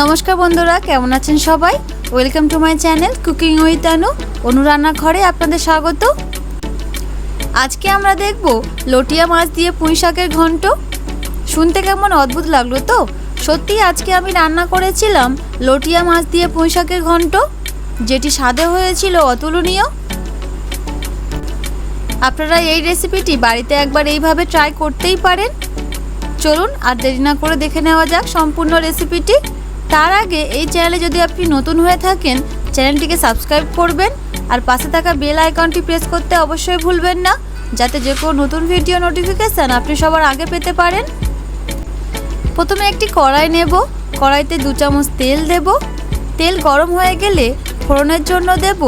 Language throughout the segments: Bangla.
নমস্কার বন্ধুরা, কেমন আছেন সবাই? Welcome to my channel cooking with Anu Anu রান্নাঘরে আপনাদের স্বাগত। আজকে আমরা দেখব লটিয়া মাছ দিয়ে পুঁই শাকের ঘন্ট। শুনতে কেমন অদ্ভুত লাগল তো? সত্যি আজকে আমি রান্না করেছিলাম লটিয়া মাছ দিয়ে পুঁই শাকের ঘন্ট, যেটি স্বাদে হয়েছিল অতুলনীয়। আপনারা এই রেসিপিটি বাড়িতে একবার এইভাবে ট্রাই করতেই পারেন। চলুন আর দেরি না করে দেখে নেওয়া যাক সম্পূর্ণ রেসিপিটি। তার আগে এই চ্যানেলে যদি আপনি নতুন হয়ে থাকেন, চ্যানেলটিকে সাবস্ক্রাইব করবেন আর পাশে থাকা বেল আইকনটি প্রেস করতে অবশ্যই ভুলবেন না, যাতে যে কোনো নতুন ভিডিও নোটিফিকেশান আপনি সবার আগে পেতে পারেন। প্রথমে একটি কড়াই নেব, কড়াইতে দু চামচ তেল দেব। তেল গরম হয়ে গেলে ফোড়নের জন্য দেব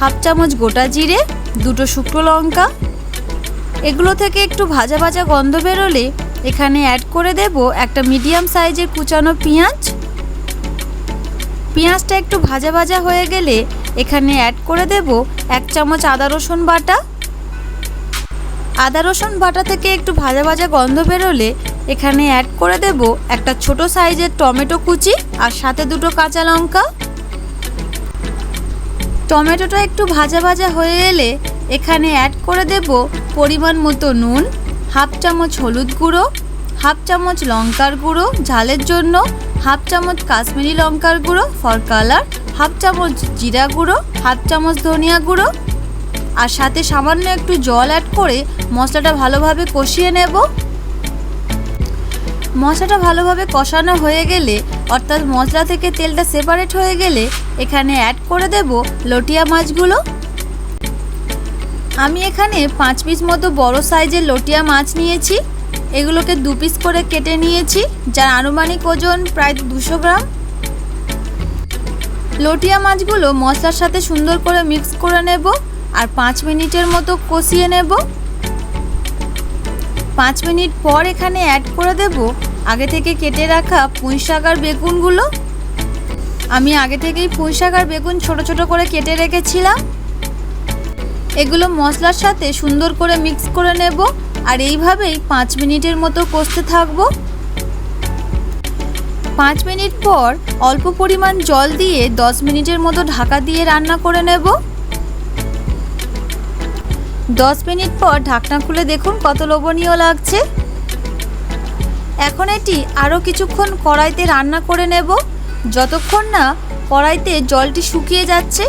হাফ চামচ গোটা জিরে, দুটো শুকনো লঙ্কা। এগুলো থেকে একটু ভাজা ভাজা গন্ধ বেরোলে এখানে অ্যাড করে দেব একটা মিডিয়াম সাইজের কুচানো পেঁয়াজ। পেঁয়াজটা একটু ভাজা ভাজা হয়ে গেলে এখানে অ্যাড করে দেব এক চামচ আদা রসুন বাটা। আদা রসুন বাটা থেকে একটু ভাজা ভাজা গন্ধ বেরোলে এখানে অ্যাড করে দেব একটা ছোট সাইজের টমেটো কুচি আর সাথে দুটো কাঁচা লঙ্কা। টমেটোটা একটু ভাজা ভাজা হয়ে এলে এখানে অ্যাড করে দেব পরিমাণ মতো নুন, হাফ চামচ হলুদ গুঁড়ো, হাফ চামচ লঙ্কার গুঁড়ো ঝালের জন্য হাফ চামচ কাশ্মীরি লঙ্কার গুঁড়ো, ফর কালার, হাফ চামচ জিরা গুঁড়ো, হাফ চামচ ধনিয়া গুঁড়ো। আর সাথে সামান্য একটু জল অ্যাড করে মশলাটা ভালোভাবে কষিয়ে নেব। মশলাটা ভালোভাবে কষানো হয়ে গেলে, অর্থাৎ মশলা থেকে তেলটা সেপারেট হয়ে গেলে, এখানে অ্যাড করে দেব লটিয়া মাছগুলো। আমি এখানে পাঁচ পিস মতো বড় সাইজের লটিয়া মাছ নিয়েছি। এগুলোকে দু পিস করে কেটে নিয়েছি, যার আনুমানিক ওজন প্রায় দুশো গ্রাম। লটিয়া মাছগুলো মশলার সাথে সুন্দর করে মিক্স করে নেব আর পাঁচ মিনিটের মতো কষিয়ে নেব। পাঁচ মিনিট পর এখানে অ্যাড করে দেব আগে থেকে কেটে রাখা পুঁই শাক আর বেগুনগুলো। আমি আগে থেকেই পুঁই শাক আর বেগুন ছোট ছোট করে কেটে রেখেছিলাম। এগুলো মশলার সাথে সুন্দর করে মিক্স করে নেব আর এইভাবেই পাঁচ মিনিটের মতো কষতে থাকব। পাঁচ মিনিট পর অল্প পরিমাণ জল দিয়ে দশ মিনিটের মতো ঢাকা দিয়ে রান্না করে নেব। দশ মিনিট পর ঢাকনা খুলে দেখুন কত লোভনীয় লাগছে। এখন এটি আরও কিছুক্ষণ কড়াইতে রান্না করে নেব। যতক্ষণ না কড়াইতে জলটি শুকিয়ে যাচ্ছে,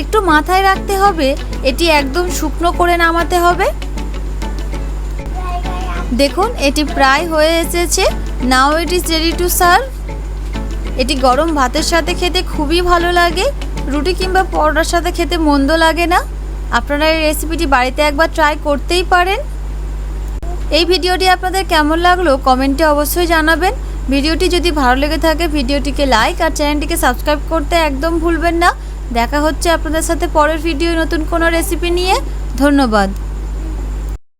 একটু মাথায় রাখতে হবে, এটি একদম শুকনো করে নামাতে হবে। দেখুন, এটি প্রায় হয়ে এসেছে। Now it is ready to serve এটি গরম ভাতের সাথে খেতে খুবই ভালো লাগে। রুটি কিংবা পরোটার সাথে খেতে মন্দ লাগে না। আপনারা এই রেসিপিটি বাড়িতে একবার ট্রাই করতেই পারেন। এই ভিডিওটি আপনাদের কেমন লাগল কমেন্টে অবশ্যই জানাবেন। ভিডিওটি যদি ভালো লেগে থাকে, ভিডিওটিকে লাইক আর চ্যানেলটিকে সাবস্ক্রাইব করতে একদম ভুলবেন না। দেখা হচ্ছে আপনাদের সাথে পরের ভিডিও নতুন কোনো রেসিপি নিয়ে। ধন্যবাদ।